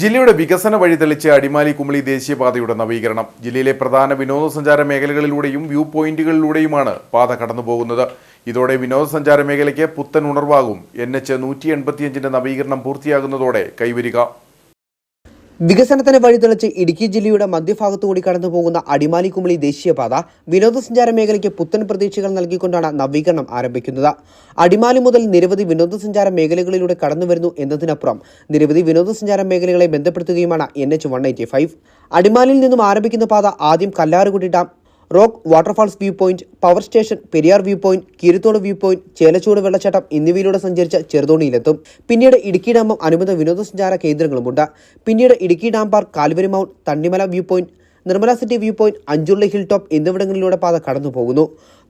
ജില്ലയുടെ വികസന വഴി തെളിച്ച് അടിമാലി കുമളി ദേശീയപാതയുടെ നവീകരണം. ജില്ലയിലെ പ്രധാന വിനോദസഞ്ചാര മേഖലകളിലൂടെയും വ്യൂ പോയിന്റുകളിലൂടെയുമാണ് പാത കടന്നുപോകുന്നത്. ഇതോടെ വിനോദസഞ്ചാര മേഖലയ്ക്ക് പുത്തൻ ഉണർവാകും. എൻ എച്ച് നൂറ്റി എൺപത്തിയഞ്ചിന്റെ നവീകരണം പൂർത്തിയാകുന്നതോടെ കൈവരിക. വികസനത്തിന് വഴിതെളിച്ച് ഇടുക്കി ജില്ലയുടെ മധ്യഭാഗത്തുകൂടി കടന്നു പോകുന്ന അടിമാലി കുമളി ദേശീയപാത വിനോദസഞ്ചാര മേഖലയ്ക്ക് പുത്തൻ പ്രതീക്ഷകൾ നൽകിക്കൊണ്ടാണ് നവീകരണം ആരംഭിക്കുന്നത്. അടിമാലി മുതൽ നിരവധി വിനോദസഞ്ചാര മേഖലകളിലൂടെ കടന്നുവരുന്നു എന്നതിനപ്പുറം നിരവധി വിനോദസഞ്ചാര മേഖലകളെ ബന്ധപ്പെടുത്തുകയുമാണ് എൻ എച്ച് വൺ അടിമാലിയിൽ നിന്നും ആരംഭിക്കുന്ന പാത ആദ്യം Kallarkutty dam rock waterfalls view point power station Periyar view point Keerithodu view point ചേലച്ചൂട് വെള്ളച്ചാട്ടം എന്നിവയിലൂടെ സഞ്ചരിച്ച ചെറുതോണിയിലെത്തും. പിന്നീട് ഇടുക്കി ഡാമും അനുബന്ധ വിനോദസഞ്ചാര കേന്ദ്രങ്ങളുമുണ്ട്. പിന്നീട് Idukki dam park Calvary Mount Thannimala view point Nirmala city view point അഞ്ചുള്ള hill top എന്നിവിടങ്ങളിലൂടെ പാത കടന്നു പോകുന്നു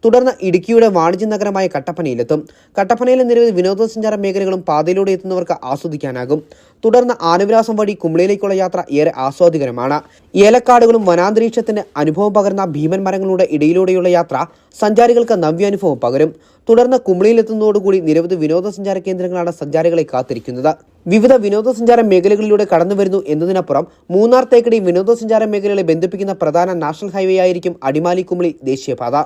തുടർന്ന് ഇടുക്കിയുടെ വാണിജ്യ നഗരമായ കട്ടപ്പനയിലെത്തും. കട്ടപ്പനയിലെ നിരവധി വിനോദസഞ്ചാര മേഖലകളും പാതയിലൂടെ എത്തുന്നവർക്ക് ആസ്വദിക്കാനാകും. തുടർന്ന് ആനവിലാസം വഴി കുമളിയിലേക്കുള്ള യാത്ര ഏറെ ആസ്വാദികരമാണ് ഏലക്കാടുകളും വനാന്തരീക്ഷത്തിന് അനുഭവം പകർന്ന ഭീമൻ മരങ്ങളുടെ ഇടയിലൂടെയുള്ള യാത്ര സഞ്ചാരികൾക്ക് നവ്യാനുഭവം പകരും. തുടർന്ന് കുമ്പളിയിലെത്തുന്നതോടുകൂടി നിരവധി വിനോദസഞ്ചാര കേന്ദ്രങ്ങളാണ് സഞ്ചാരികളെ കാത്തിരിക്കുന്നത്. വിവിധ വിനോദസഞ്ചാര മേഖലകളിലൂടെ കടന്നുവരുന്നു എന്നതിനപ്പുറം മൂന്നാർ തേക്കടി വിനോദസഞ്ചാര മേഖലകളെ ബന്ധിപ്പിക്കുന്ന പ്രധാന നാഷണൽ ഹൈവേ ആയിരിക്കും അടിമാലി കുമളി ദേശീയപാത.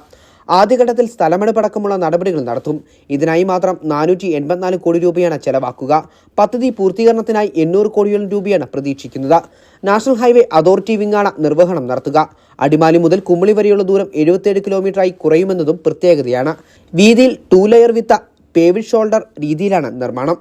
ആദ്യഘട്ടത്തിൽ സ്ഥലമെടുപ്പടക്കമുള്ള നടപടികൾ നടത്തും. ഇതിനായി മാത്രം നാനൂറ്റി എൺപത്തിനാല് കോടി രൂപയാണ് ചെലവാക്കുക. പദ്ധതി പൂർത്തീകരണത്തിനായി എണ്ണൂറ് കോടിയോളം രൂപയാണ് പ്രതീക്ഷിക്കുന്നത്. നാഷണൽ ഹൈവേ അതോറിറ്റി വിങ്ങാണ് നിർവഹണം നടത്തുക. അടിമാലി മുതൽ കുമളി വരെയുള്ള ദൂരം എഴുപത്തിയേഴ് കിലോമീറ്ററായി കുറയുമെന്നതും പ്രത്യേകതയാണ്. വീതിയിൽ two layer with paved shoulder രീതിയിലാണ് നിർമ്മാണം.